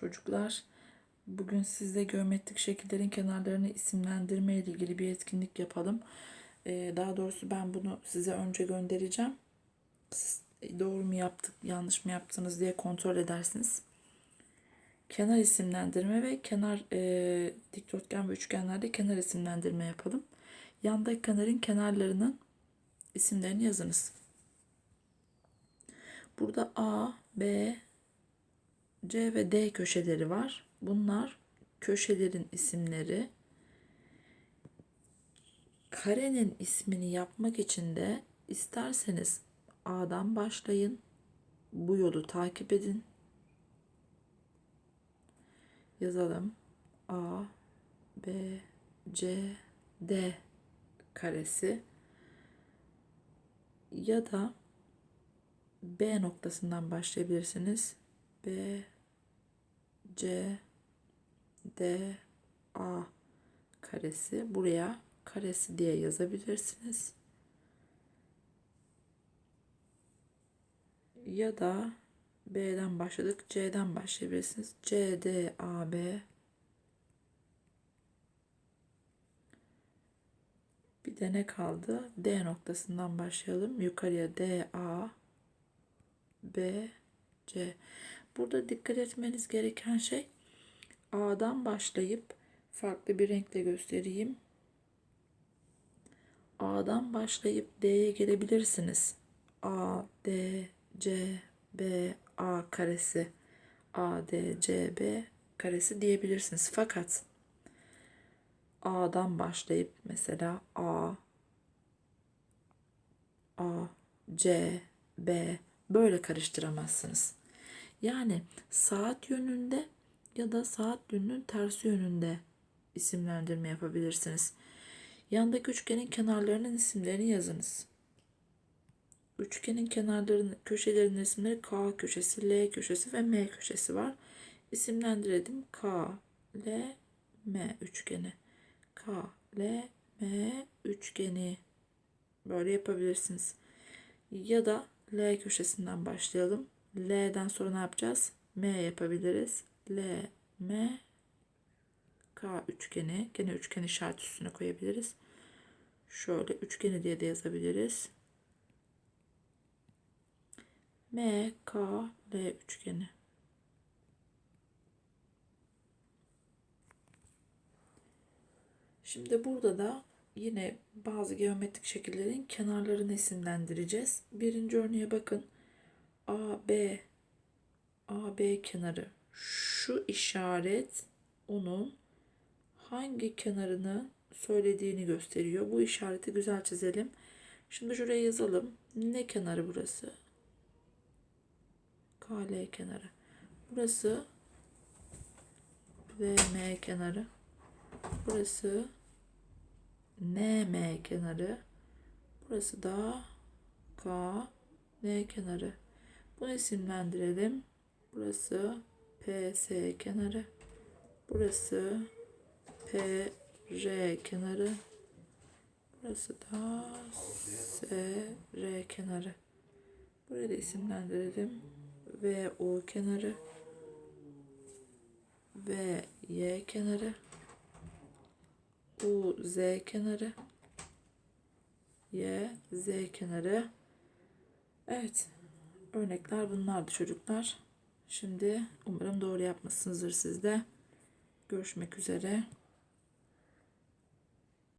Çocuklar, bugün sizle geometrik şekillerin kenarlarını isimlendirme ile ilgili bir etkinlik yapalım. Ee, daha doğrusu ben bunu size önce göndereceğim. Siz doğru mu yaptık, yanlış mı yaptınız diye kontrol edersiniz. Kenar isimlendirme ve kenar e, dikdörtgen ve üçgenlerde kenar isimlendirme yapalım. Yandaki kenarın kenarlarının isimlerini yazınız. Burada A, B, C ve D köşeleri var. Bunlar köşelerin isimleri. Karenin ismini yapmak için de isterseniz A'dan başlayın. Bu yolu takip edin. Yazalım. A, B, C, D karesi ya da B noktasından başlayabilirsiniz. B, C, D, A karesi. Buraya karesi diye yazabilirsiniz. Ya da B'den başladık. C'den başlayabilirsiniz. C, D, A, B. Bir de ne kaldı? D noktasından başlayalım. Yukarıya D, A, B, C. Burada dikkat etmeniz gereken şey A'dan başlayıp farklı bir renkle göstereyim. A'dan başlayıp D'ye gelebilirsiniz. A, D, C, B, A karesi, A, D, C, B karesi diyebilirsiniz. Fakat A'dan başlayıp mesela A, A, C, B böyle karıştıramazsınız. Yani saat yönünde ya da saat yönünün tersi yönünde isimlendirme yapabilirsiniz. Yandaki üçgenin kenarlarının isimlerini yazınız. Üçgenin kenarlarının köşelerinin isimleri K köşesi, L köşesi ve M köşesi var. İsimlendirelim. K, L, M üçgeni. K, L, M üçgeni. Böyle yapabilirsiniz. Ya da L köşesinden başlayalım. L'den sonra ne yapacağız? M yapabiliriz. L, M, K üçgeni. Gene üçgen işareti üstüne koyabiliriz. Şöyle üçgeni diye de yazabiliriz. M, K, L üçgeni. Şimdi burada da yine bazı geometrik şekillerin kenarlarını isimlendireceğiz. Birinci örneğe bakın. A, B, A, B kenarı. Şu işaret onun hangi kenarını söylediğini gösteriyor. Bu işareti güzel çizelim. Şimdi şuraya yazalım. Ne kenarı burası? KL kenarı. Burası VM kenarı. Burası NM kenarı. Burası da KN kenarı. Bunu isimlendirelim. Burası PS kenarı. Burası PR kenarı. Burası da SR kenarı. Burayı da isimlendirelim. VO kenarı. VY kenarı. UZ kenarı. Y, Z kenarı. Evet. Örnekler bunlardı çocuklar. Şimdi umarım doğru yapmışsınızdır siz de. Görüşmek üzere.